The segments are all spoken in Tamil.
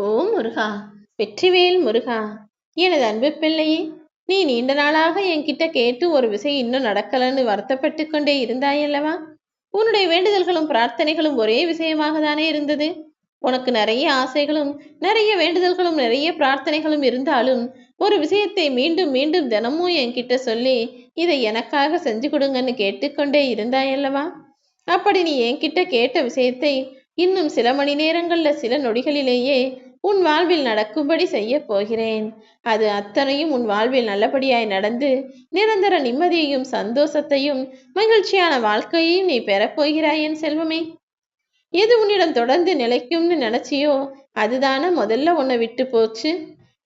ஓ முருகா வெற்றிவேல் முருகா எனது அன்பு பிள்ளையே நீ நீண்ட நாளாக என்கிட்ட கேட்டு ஒரு விஷயம் இன்னும் நடக்கலன்னு வருத்தப்பட்டு கொண்டே இருந்தாயல்லவா? உன்னுடைய வேண்டுதல்களும் பிரார்த்தனைகளும் ஒரே விஷயமாக தானே இருந்தது. உனக்கு நிறைய ஆசைகளும் நிறைய வேண்டுதல்களும் நிறைய பிரார்த்தனைகளும் இருந்தாலும் ஒரு விஷயத்தை மீண்டும் மீண்டும் தினமும் என்கிட்ட சொல்லி இதை எனக்காக செஞ்சு கொடுங்கன்னு கேட்டுக்கொண்டே இருந்தாயல்லவா? அப்படி நீ என்கிட்ட கேட்ட விஷயத்தை இன்னும் சில மணி நேரங்கள்ல சில நொடிகளிலேயே உன் வாழ்வில் நடக்கும்படி செய்ய போகிறேன். அது அத்தனையும் உன் வாழ்வில் நல்லபடியாய் நடந்து நிரந்தர நிம்மதியையும் சந்தோஷத்தையும் மகிழ்ச்சியான வாழ்க்கையையும் நீ பெறப்போகிறாய் என் செல்வமே. எது உன்னிடம் தொடர்ந்து நிலைக்கும்னு நினைச்சியோ அதுதானே முதல்ல உன்னை விட்டு போச்சு.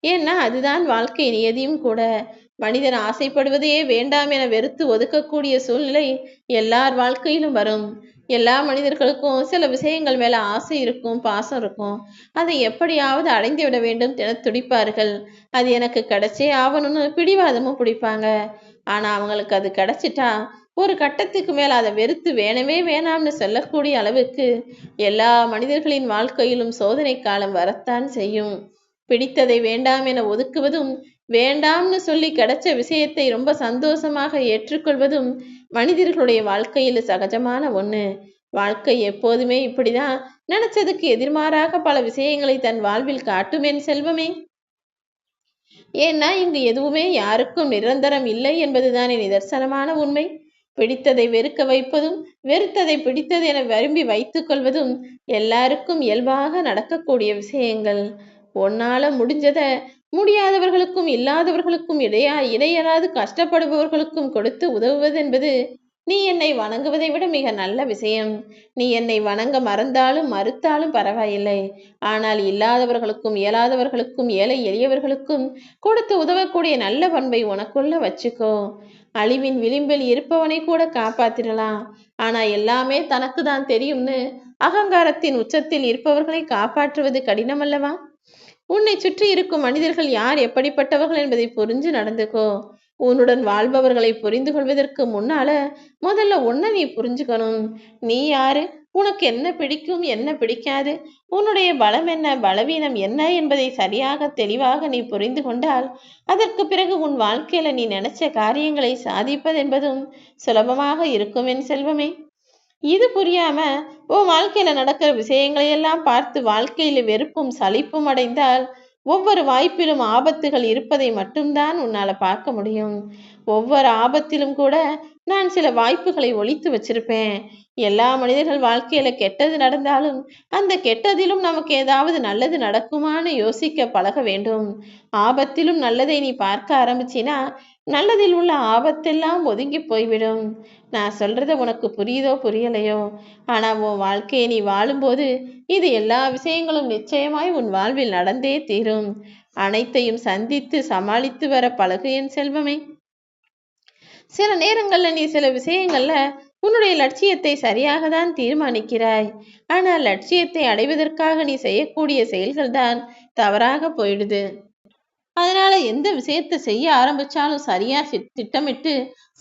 ஏன்னா அதுதான் வாழ்க்கை நியதியும் கூட. மனிதன் ஆசைப்படுவதையே வேண்டாம் என வெறுத்து ஒதுக்கக்கூடிய சூழ்நிலை எல்லார் வாழ்க்கையிலும் வரும். எல்லா மனிதர்களுக்கும் சில விஷயங்கள் மேல ஆசை இருக்கும் பாசம் இருக்கும். அதை எப்படியாவது அடைந்து விட வேண்டும் என துடிப்பார்கள். அது எனக்கு கிடைச்சே ஆகணும்னு பிடிவாதமும் பிடிப்பாங்க. ஆனா அவங்களுக்கு அது கிடைச்சிட்டா ஒரு கட்டத்துக்கு மேல அதை வெறுத்து வேணவே வேணாம்னு சொல்லக்கூடிய அளவுக்கு எல்லா மனிதர்களின் வாழ்க்கையிலும் சோதனை காலம் வரத்தான் செய்யும். பிடித்ததை வேண்டாம் என ஒதுக்குவதும் வேண்டாம்னு சொல்லி கிடைச்ச விஷயத்தை ரொம்ப சந்தோஷமாக ஏற்றுக்கொள்வதும் மனிதர்களுடைய வாழ்க்கையில் சகஜமான ஒண்ணு. வாழ்க்கை எப்போதுமே இப்படிதான். நினைச்சதுக்கு எதிர்மாறாக பல விஷயங்களை தன் வாழ்வில் காட்டும் என் செல்வமே. ஏன்னா இங்கு எதுவுமே யாருக்கும் நிரந்தரம் இல்லை என்பதுதானே நிதர்சனமான உண்மை. பிடித்ததை வெறுக்க வைப்பதும் வெறுத்ததை பிடித்தது என விரும்பி வைத்துக் கொள்வதும் எல்லாருக்கும் இயல்பாக நடக்கக்கூடிய விஷயங்கள். உன்னால முடிஞ்சதை முடியாதவர்களுக்கும் இல்லாதவர்களுக்கும் இடையா இடையராது கஷ்டப்படுபவர்களுக்கும் கொடுத்து உதவுவதென்பது நீ என்னை வணங்குவதை விட மிக நல்ல விஷயம். நீ என்னை வணங்க மறந்தாலும் மறுத்தாலும் பரவாயில்லை. ஆனால் இல்லாதவர்களுக்கும் இயலாதவர்களுக்கும் ஏழை எளியவர்களுக்கும் கொடுத்து உதவக்கூடிய நல்ல பண்பை உனக்குள்ள வச்சுக்கோ. அழிவின் விளிம்பில் இருப்பவனை கூட காப்பாத்திடலாம். ஆனா எல்லாமே தனக்கு தான் தெரியும்னு அகங்காரத்தின் உச்சத்தில் இருப்பவர்களை காப்பாற்றுவது கடினம் அல்லவா? உன்னை சுற்றி இருக்கும் மனிதர்கள் யார் எப்படிப்பட்டவர்கள் என்பதை புரிஞ்சு நடந்துக்கோ. உன்னுடன் வாழ்பவர்களை புரிந்து கொள்வதற்கு முன்னால முதல்ல உன்னை நீ புரிஞ்சுக்கணும். நீ யாரு? உனக்கு என்ன பிடிக்கும் என்ன பிடிக்காது? உன்னுடைய பலம் என்ன பலவீனம் என்ன என்பதை சரியாக தெளிவாக நீ புரிந்து கொண்டால் அதற்கு பிறகு உன் வாழ்க்கையில நீ நினைச்ச காரியங்களை சாதிப்பதென்பதும் சுலபமாக இருக்கும் என் செல்வமே. இது புரியாம உன் வாழ்க்கையில நடக்கிற விஷயங்களை எல்லாம் பார்த்து வாழ்க்கையில வெறுப்பும் சலிப்பும் அடைந்தால் ஒவ்வொரு வாய்ப்பிலும் ஆபத்துகள் இருப்பதை மட்டும்தான் உன்னால பார்க்க முடியும். ஒவ்வொரு ஆபத்திலும் கூட நான் சில வாய்ப்புகளை ஒழித்து வச்சிருப்பேன். எல்லா மனிதர்கள் வாழ்க்கையில கெட்டது நடந்தாலும் அந்த கெட்டதிலும் நமக்கு ஏதாவது நல்லது நடக்குமான்னு யோசிக்க பழக வேண்டும். ஆபத்திலும் நல்லதை நீ பார்க்க ஆரம்பிச்சினா நல்லதில் உள்ள ஆபத்தெல்லாம் ஒதுங்கி போய்விடும். நான் சொல்றத உனக்கு புரியுதோ புரியலையோ? ஆனா உன் வாழ்க்கையை நீ வாழும்போது இது எல்லா விஷயங்களும் நிச்சயமாய் உன் வாழ்வில் நடந்தே தீரும். அனைத்தையும் சந்தித்து சமாளித்து வர பழகு என் செல்வமே. சில நேரங்களில் நீ சில விஷயங்கள்ல உன்னுடைய லட்சியத்தை சரியாக தான் தீர்மானிக்கிறாய். ஆனால் லட்சியத்தை அடைவதற்காக நீ செய்யக்கூடிய செயல்கள் தான் தவறாக போயிடுது. அதனால எந்த விஷயத்தை செய்ய ஆரம்பிச்சாலும் சரியா திட்டமிட்டு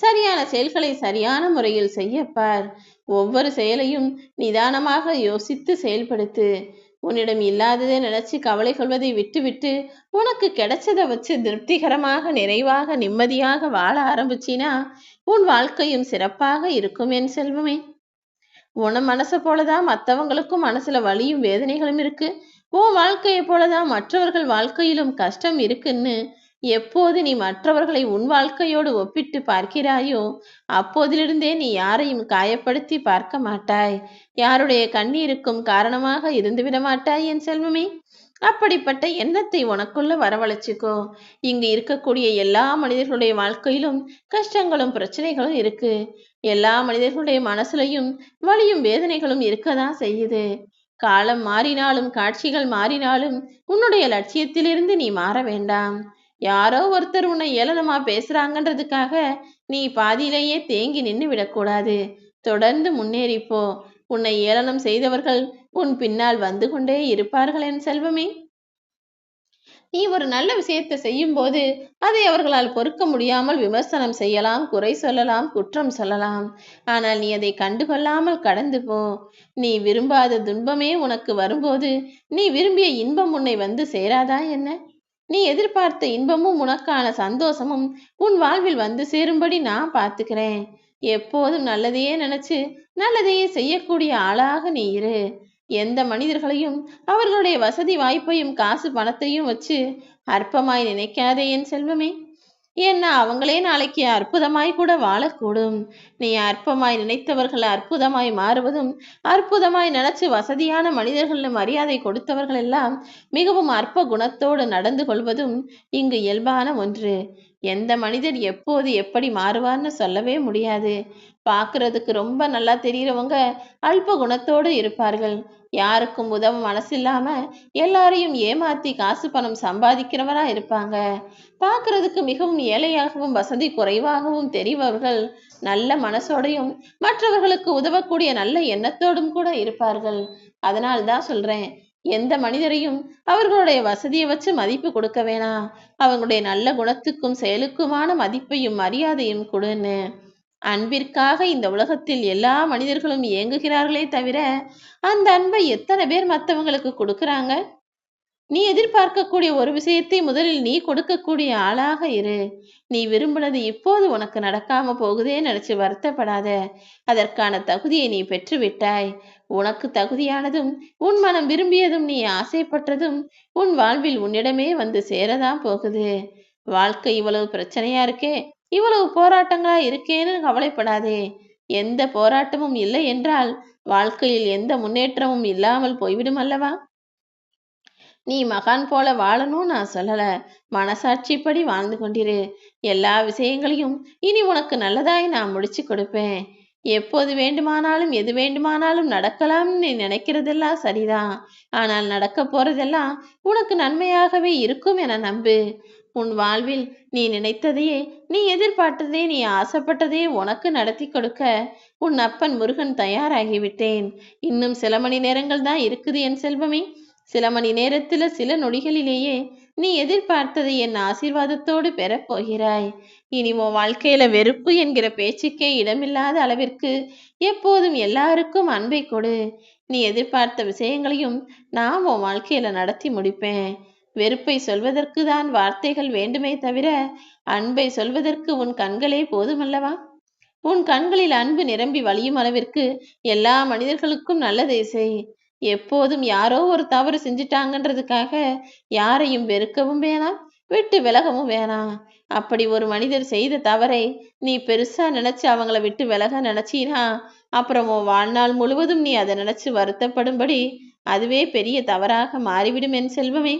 சரியான செயல்களை சரியான முறையில் செய்யப்பார் ஒவ்வொரு செயலையும் நிதானமாக யோசித்து செயல்படுத்து. உன்னிடம் இல்லாததை நினைச்சு கவலை கொள்வதை விட்டுவிட்டு உனக்கு கிடைச்சதை வச்சு திருப்திகரமாக நிறைவாக நிம்மதியாக வாழ ஆரம்பிச்சினா உன் வாழ்க்கையும் சிறப்பாக இருக்கும் என் செல்வமே. உன மனசை போலதான் மற்றவங்களுக்கும் மனசுல வலியும் வேதனைகளும் இருக்கு. உன் வாழ்க்கையை போலதான் மற்றவர்கள் வாழ்க்கையிலும் கஷ்டம் இருக்குன்னு எப்போது நீ மற்றவர்களை உன் வாழ்க்கையோடு ஒப்பிட்டு பார்க்கிறாயோ அப்போதிலிருந்தே நீ யாரையும் காயப்படுத்தி பார்க்க மாட்டாய். யாருடைய கண்ணீருக்கும் காரணமாக இருந்துவிட மாட்டாய் என் செல்வமே. அப்படிப்பட்ட எண்ணத்தை உனக்குள்ள வரவழைச்சுக்கோ. இங்கு இருக்கக்கூடிய எல்லா மனிதர்களுடைய வாழ்க்கையிலும் கஷ்டங்களும் பிரச்சனைகளும் இருக்கு. எல்லா மனிதர்களுடைய மனசுலையும் வலியும் வேதனைகளும் இருக்கதான் செய்யுது. காலம் மாறினாலும் காட்சிகள் மாறினாலும் உன்னுடைய லட்சியத்திலிருந்து நீ மாற வேண்டாம். யாரோ ஒருத்தர் உன்னை ஏளனமா பேசுறாங்கன்றதுக்காக நீ பாதியிலேயே தேங்கி நின்று விடக்கூடாது. தொடர்ந்து முன்னேறிப்போ. உன்னை ஏளனம் செய்தவர்கள் உன் பின்னால் வந்து கொண்டே இருப்பார்கள் என் செல்வமே. நீ ஒரு நல்ல விஷயத்தை செய்யும் போது அதை அவர்களால் பொறுக்க முடியாமல் விமர்சனம் செய்யலாம் குறை சொல்லலாம் குற்றம் சொல்லலாம். ஆனால் நீ அதை கண்டுகொள்ளாமல் கடந்து போ. நீ விரும்பாத துன்பமே உனக்கு வரும்போது நீ விரும்பிய இன்பம் உன்னை வந்து சேராதா என்ன? நீ எதிர்பார்த்த இன்பமும் உனக்கான சந்தோஷமும் உன் வாழ்வில் வந்து சேரும்படி நான் பார்த்துக்கிறேன். எப்போதும் நல்லதையே நினைச்சு நல்லதையே செய்யக்கூடிய ஆளாக நீ இரு. எந்த மனிதர்களையும் அவர்களுடைய வசதி வாய்ப்பையும் காசு பணத்தையும் வச்சு அற்பமாய் நினைக்காதே என் செல்வமே. ஏன்னா அவங்களே நாளைக்கு அற்புதமாய் கூட வாழக்கூடும். நீ அற்பமாய் நினைத்தவர்கள் அற்புதமாய் மாறுவதும் அற்புதமாய் நினைச்சு வசதியான மனிதர்கள் மரியாதை கொடுத்தவர்கள் எல்லாம் மிகவும் அற்ப குணத்தோடு நடந்து கொள்வதும் இங்கு இயல்பான ஒன்று. எந்த மனிதர் எப்போது எப்படி மாறுவார்னு சொல்லவே முடியாது. பார்க்கறதுக்கு ரொம்ப நல்லா தெரிகிறவங்க அல்ப குணத்தோடு இருப்பார்கள். யாருக்கும் உதவ மனசில்லாம எல்லாரையும் ஏமாத்தி காசு பணம் சம்பாதிக்கிறவரா இருப்பாங்க. பார்க்கறதுக்கு மிகவும் ஏழையாகவும் வசதி குறைவாகவும் தெரிபவர்கள் நல்ல மனசோடையும் மற்றவர்களுக்கு உதவக்கூடிய நல்ல எண்ணத்தோடும் கூட இருப்பார்கள். அதனால் தான் சொல்றேன் எந்த மனிதரையும் அவர்களுடைய வசதியை வச்சு மதிப்பு கொடுக்க வேணாம். அவங்களுடைய நல்ல குணத்துக்கும் செயலுக்குமான மதிப்பையும் மரியாதையும் கொடுன்னு. அன்பிற்காக இந்த உலகத்தில் எல்லா மனிதர்களும் இயங்குகிறார்களே தவிர அந்த அன்பை எத்தனை பேர் மற்றவங்களுக்கு கொடுக்கறாங்க? நீ எதிர்பார்க்கக்கூடிய ஒரு விஷயத்தை முதலில் நீ கொடுக்கக்கூடிய ஆளாக இரு. நீ விரும்பினது இப்போது உனக்கு நடக்காம போகுதே நினைச்சு வருத்தப்படாத. அதற்கான தகுதியை நீ பெற்று விட்டாய் உனக்கு தகுதியானதும் உன் மனம் விரும்பியதும் நீ ஆசைப்பட்டதும் உன் வாழ்வில் உன்னிடமே வந்து சேரதான் போகுது. வாழ்க்கை இவ்வளவு பிரச்சனையா இருக்கே? இவ்வளவு போராட்டங்களா இருக்கேன்னு கவலைப்படாதே. எந்த போராட்டமும் இல்லை என்றால் வாழ்க்கையில் எந்த முன்னேற்றமும் இல்லாமல் போய்விடும் அல்லவா? நீ மகான் போல வாழணும் நான் சொல்லல. மனசாட்சிப்படி வாழ்ந்து கொண்டிரு. எல்லா விஷயங்களையும் இனி உனக்கு நல்லதாய் நான் முடிச்சு கொடுப்பேன். எப்போது வேண்டுமானாலும் எது வேண்டுமானாலும் நடக்கலாம்னு நீ நினைக்கிறதெல்லாம் சரிதான். ஆனால் நடக்க போறதெல்லாம் உனக்கு நன்மையாகவே இருக்கும் என நம்பு. உன் வாழ்வில் நீ நினைத்ததையே நீ எதிர்பார்த்ததே நீ ஆசைப்பட்டதே உனக்கு நடத்தி கொடுக்க உன் அப்பன் முருகன் தயாராகிவிட்டேன். இன்னும் சில மணி நேரங்கள் தான் இருக்குது என் செல்வமே. சில மணி நேரத்துல சில நொடிகளிலேயே நீ எதிர்பார்த்ததை என் ஆசீர்வாதத்தோடு பெறப்போகிறாய் இனி உன் வாழ்க்கையில வெறுப்பு என்கிற பேச்சுக்கே இடமில்லாத அளவிற்கு எப்போதும் எல்லாருக்கும் அன்பை கொடு. நீ எதிர்பார்த்த விஷயங்களையும் நான் உன் வாழ்க்கையில நடத்தி முடிப்பேன். வெறுப்பை சொல்வதற்கு தான் வார்த்தைகள் வேண்டுமே தவிர அன்பை சொல்வதற்கு உன் கண்களே போதுமல்லவா? உன் கண்களில் அன்பு நிரம்பி வழியும் அளவிற்கு எல்லா மனிதர்களுக்கும் நல்லதை செய். எப்போதும் யாரோ ஒரு தவறு செஞ்சிட்டாங்கன்றதுக்காக யாரையும் வெறுக்கவும் வேணாம் விட்டு விலகவும் வேணாம் அப்படி ஒரு மனிதர் செய்த தவறை நீ பெருசா நினைச்சு அவங்கள விட்டு விலக நினைச்சீனா அப்புறம் உன் வாழ்நாள் முழுவதும் நீ அதை நினைச்சு வருத்தப்படும்படி அதுவே பெரிய தவறாக மாறிவிடும் என் செல்வமே.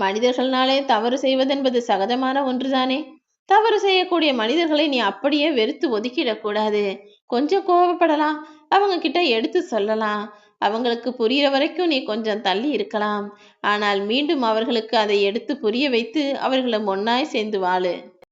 மனிதர்கள்னாலே தவறு செய்வதென்பது சகஜமான ஒன்றுதானே? தவறு செய்யக்கூடிய மனிதர்களை நீ அப்படியே வெறுத்து ஒதுக்கிடக்கூடாது. கொஞ்சம் கோபப்படலாம். அவங்க கிட்ட எடுத்து சொல்லலாம். அவங்களுக்கு புரியிற வரைக்கும் நீ கொஞ்சம் தள்ளி இருக்கலாம். ஆனால் மீண்டும் அவர்களுக்கு அதை எடுத்து புரிய வைத்து அவர்களை ஒன்னாய் சேர்ந்து வாழு.